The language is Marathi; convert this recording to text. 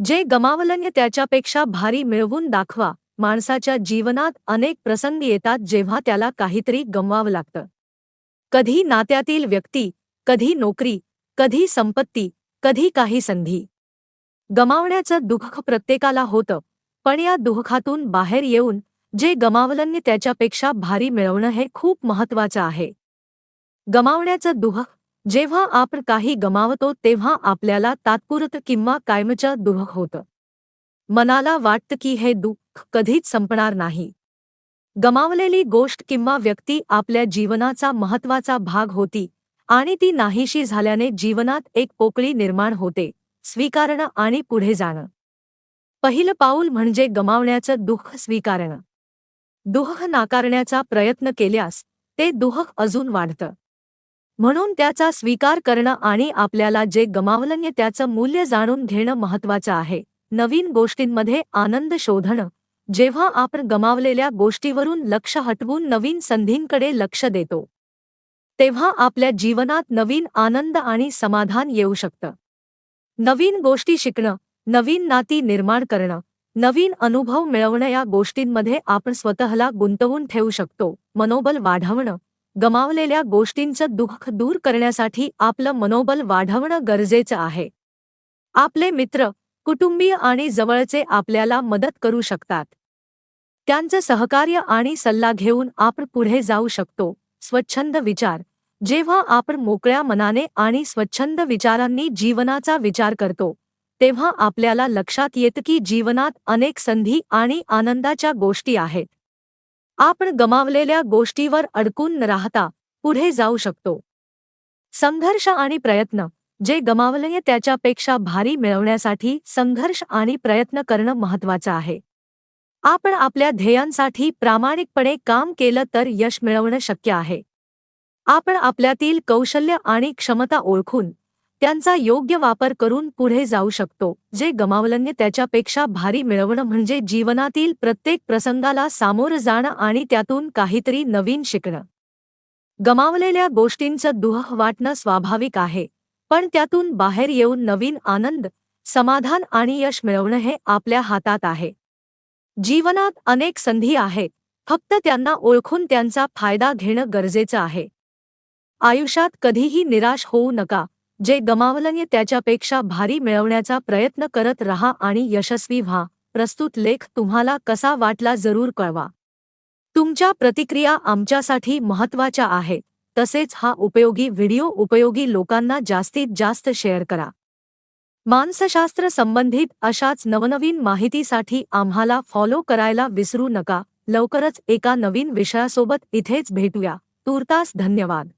जे गमावलन्य त्याच्यापेक्षा भारी मिळवून दाखवा. माणसाच्या जीवनात अनेक प्रसंग येतात जेव्हा त्याला काहीतरी गमवावं लागतं. कधी नात्यातील व्यक्ती कधी नोकरी कधी संपत्ती कधी काही संधी. गमावण्याचं दुःख प्रत्येकाला होतं पण या दुःखातून बाहेर येऊन जे गमावलन्य त्याच्यापेक्षा भारी मिळवणं हे खूप महत्वाचं आहे. गमावण्याचं दुःख जेव्हा आपण काही गमावतो तेव्हा आपल्याला तात्पुरत किंवा कायमचं दुःख होतं. मनाला वाटतं की हे दुःख कधीच संपणार नाही. गमावलेली गोष्ट किंवा व्यक्ती आपल्या जीवनाचा महत्त्वाचा भाग होती आणि ती नाहीशी झाल्याने जीवनात एक पोकळी निर्माण होते स्वीकारणं आणि पुढे जाणं. पहिलं पाऊल म्हणजे गमावण्याचं दुःख स्वीकारणं. दुःख नाकारण्याचा प्रयत्न केल्यास ते दुःख अजून वाढतं. म्हणून त्याचा स्वीकार करणं आणि आपल्याला जे गमावलंय त्याचं मूल्य जाणून घेणं महत्वाचं आहे. नवीन गोष्टींमध्ये आनंद शोधणं. जेव्हा आपण गमावलेल्या गोष्टीवरून लक्ष हटवून नवीन संधींकडे लक्ष देतो तेव्हा आपल्या जीवनात नवीन आनंद आणि समाधान येऊ शकतं. नवीन गोष्टी शिकणं नवीन नाती निर्माण करणं नवीन अनुभव मिळवणं या गोष्टींमध्ये आपण स्वतःला गुंतवून ठेवू शकतो. मनोबल वाढवणं गमावलेल्या गोष्टींचं दुःख दूर करण्यासाठी आपलं मनोबल वाढवणं गरजेचं आहे. आपले मित्र कुटुंबीय आणि जवळचे आपल्याला मदत करू शकतात. त्यांचं सहकार्य आणि सल्ला घेऊन आपण पुढे जाऊ शकतो. स्वच्छंद विचार. जेव्हा आपण मोकळ्या मनाने आणि स्वच्छंद विचारांनी जीवनाचा विचार करतो तेव्हा आपल्याला लक्षात येतं की जीवनात अनेक संधी आणि आनंदाच्या गोष्टी आहेत. आपण गमावलेल्या गोष्टीवर अडकून न राहता पुढे जाऊ शकतो. संघर्ष आणि प्रयत्न जे गमावलंय त्याच्यापेक्षा भारी मिळवण्यासाठी संघर्ष आणि प्रयत्न करणं महत्वाचं आहे. आपण आपल्या ध्येयांसाठी प्रामाणिकपणे काम केलं तर यश मिळवणं शक्य आहे. आपण आपल्यातील कौशल्य आणि क्षमता ओळखून त्यांचा योग्य वापर करून पुढे जाऊ शकतो जे गमावलंय त्याच्यापेक्षा भारी मिळवणं म्हणजे जीवनातील प्रत्येक प्रसंगाला सामोरं जाणं आणि त्यातून काहीतरी नवीन शिकणं. गमावलेल्या गोष्टींचं दुह वाटणं स्वाभाविक आहे पण त्यातून बाहेर येऊन नवीन आनंद समाधान आणि यश मिळवणं हे आपल्या हातात आहे. जीवनात अनेक संधी आहेत फक्त त्यांना ओळखून त्यांचा फायदा घेणं गरजेचं आहे. आयुष्यात कधीही निराश होऊ नका जे गमावलंय त्याच्यापेक्षा भारी मिळवण्याचा प्रयत्न करत रहा आणि यशस्वी व्हा. प्रस्तुत लेख तुम्हाला कसा वाटला जरूर कळवा. तुमच्या प्रतिक्रिया आमच्यासाठी महत्त्वाच्या आहेत. तसेच हा उपयोगी व्हिडिओ उपयोगी लोकांना जास्तीत जास्त शेअर करा. मानसशास्त्र संबंधित अशाच नवनवीन माहितीसाठी आम्हाला फॉलो करायला विसरू नका. लवकरच एका नवीन विषयासोबत इथेच भेटूया. तूर्तास धन्यवाद.